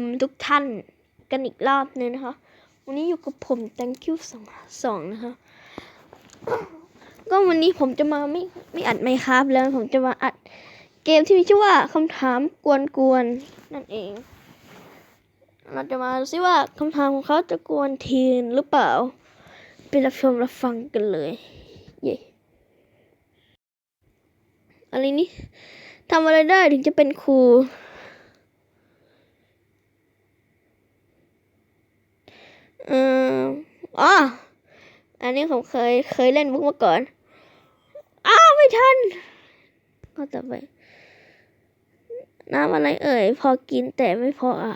มทุกท่านกันอีกรอบนึงนะคะ วันนี้อยู่กับผม thank you สองสองนะคะ ก็วันนี้ผมจะมาไม่ไม่อัดไมครับแล้วผมจะมาอัดเกมที่มีชื่อว่าคำถามกวนๆนั่นเอง เราจะมาดูซิว่าคำถามของเขาจะกวนทีนหรือเปล่า ไปรับชมรับฟังกันเลย เย่อะไรนี่ทำอะไรได้ถึงจะเป็นครู เอ่ออ๋ออันนี้ผมเคยเคยเล่นบุ๊กมาก่อน อ้าวไม่ทัน ก็ต่อไป น้ำอะไรเอ่ย พอกินแต่ไม่พออะ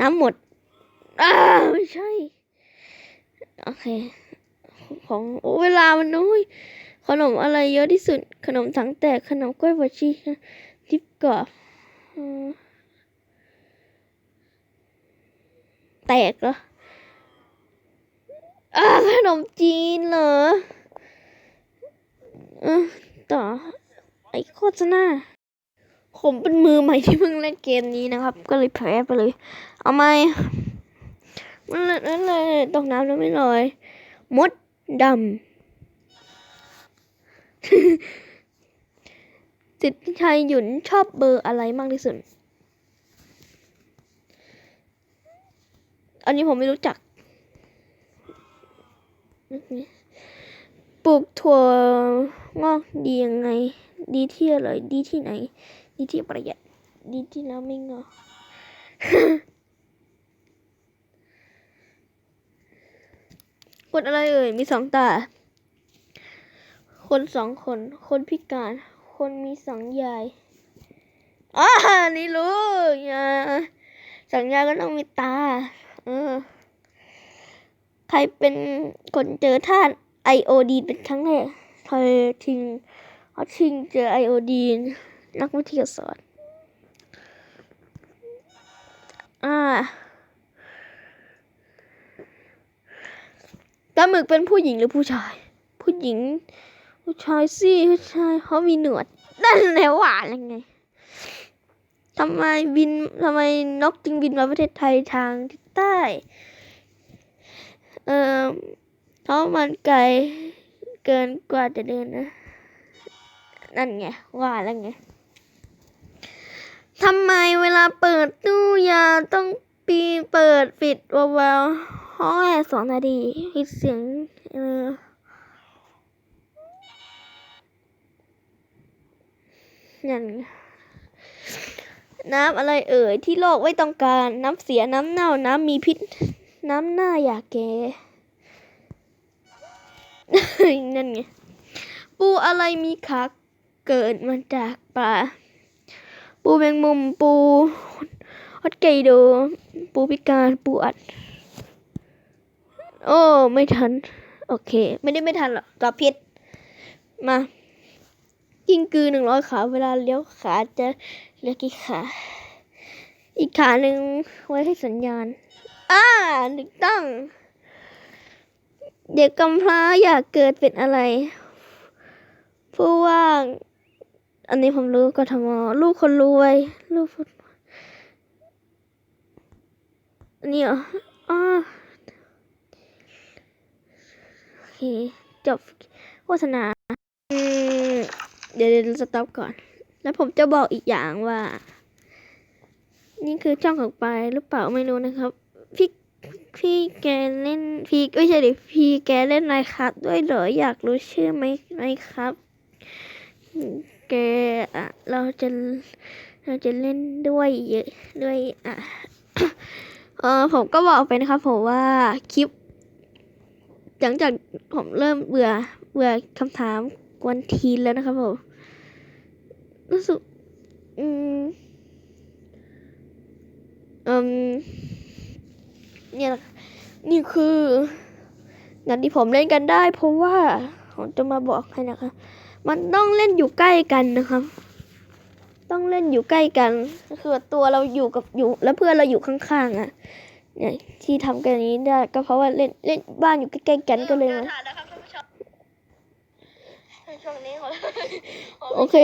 น้ำหมด อ้าไม่ใช่ โอเค ของโอ้เวลามันน้อยขนมอะไรเยอะที่สุด ขนมถังแตก ขนมกล้วยบวชชีทิปกรอบอืม แตกเหรออาขนมจีนเหรอออต่อ ไอ้โฆษณาผมเป็นมือใหม่ที่เพิ่งเล่นเกมนี้นะครับ ก็เลยแพ้ไปเลย เอาไหมมันนั่นเลยตกน้ำแล้วไม่ลอย มดดำสิทธิชัยหยุนชอบเบอร์อะไรมากที่สุด อันนี้ผมไม่รู้จัก ปลูกถั่วงอกดียังไง ดีที่อร่อย ดีที่ไหน ดีที่ประหยัด ดีที่แล้วไม่งอคนอะไรเอ่ย มีสองตา คนสองคน คนพิการ คนมีสองยายอ่านี่รู้ยาสองยายก็ต้องมีตา ใครเป็นคนเจอธาตุไอโอดีนเป็นครั้งแรกใครทิงเขาทิงเจอไอโอดีนนักวิทยาศาสตร์อ่าปลาหมึกเป็นผู้หญิงหรือผู้ชาย ผู้หญิง ผู้ชายสิผู้ชายเขามีหนวดนั่นแหละหวานยังไงทำไมบินทำไมนกจึงบินมาประเทศไทยทางทิศ ใต้ เอ่อเพราะมันไกลเกินกว่าจะเดินนะ นั่นไง ว่าแล้วไงทำไมเวลาเปิดตู้ยาต้องปีเปิดปิดเบาๆห้องแอร์สองนาทีปิดเสียงเออนั่นไง น้ำอะไรเอ่ยที่โลกไม่ต้องการ น้ำเสียน้ำเน่าน้ำมีพิษ น้ำหน้าอยากแก่นั่นไงปูอะไรมีขาเกิดมาจากปลาปูแมงมุมปูฮอตไกโด ปูพิการปูอัด โอ้ไม่ทัน โอเค ไม่ได้ไม่ทันหรอกตอบผิดมากิ้งกือหนึ่งร้อยขา เวลาเลี้ยวขาจะ เหลือกี่ขาอีกขาหนึ่งไว้ให้สัญญาณ อ่าถูกต้อง เด็กกำพร้าอยากเกิดเป็นอะไรผู้ว่าง อันนี้ผมรู้กทมลูกคนรวย ลูกคนอันนี้เหรออ่าโอเค จบโฆษณาอืมเดี๋ยวเดี๋ยวสต็อปก่อน แล้วผมจะบอกอีกอย่างว่า นี่คือช่องของปายหรือเปล่าไม่รู้นะครับ พี่พี่แกเล่นพี่ไม่ใช่ดิพี่แกเล่นไมครับด้วยเหรออยากรู้ชื่อไหมไหมครับ แกอะเราจะเราจะเล่นด้วยเยอะด้วยอะเออผมก็บอกไปนะครับผมว่าคลิป หลังจากผมเริ่มเบื่อเบื่อคำถามกวนทีนแล้วนะครับผม รู้สึกอืมอืมเนี่ยแหละนี่คืองานที่ผมเล่นกันได้ เพราะว่าผมจะมาบอกให้นะคะ มันต้องเล่นอยู่ใกล้กันนะครับ ต้องเล่นอยู่ใกล้กันคือตัวเราอยู่กับอยู่แล้วเพื่อนเราอยู่ข้างๆอะเนี่ยที่ทำกันนี้ได้ก็เพราะว่าเล่นเล่นบ้านอยู่ใกล้ๆกันก็เลยนผู้ ชมช่วงนี้ขอโอเค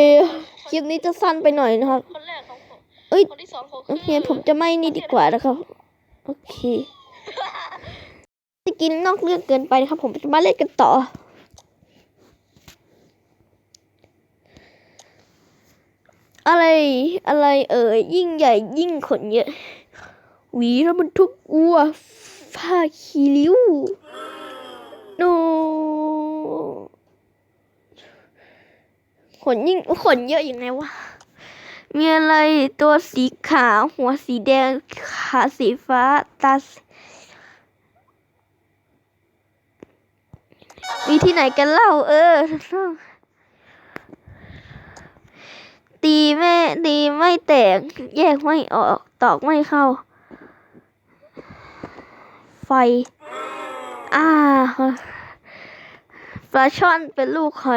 คลิปนี้จะสั้นไปหน่อยนะครับ คนแรกของผมเออ้ยคนที่สองผมโอเค ผมจะไม่นี่ดีกว่านะครับ โอเคจะกินนอกเรื่องเกินไปนะครับ ผมจะมาเล่นกันต่อ อะไรอะไรเอ่ยยิ่งใหญ่ยิ่งขนเยอะ หวีแล้วมันทุกอัวผ้าคีริ้ว โน ขนยิ่งขนเยอะอย่างไงวะมีอะไรตัวสีขาวหัวสีแดงขาสีฟ้าตามีที่ไหนกันเล่า เออ ตีแม่ตีไม่แตก แยกไม่ออก ตอกไม่เข้า ไฟ อ่าปลาช่อนเป็นลูกใคร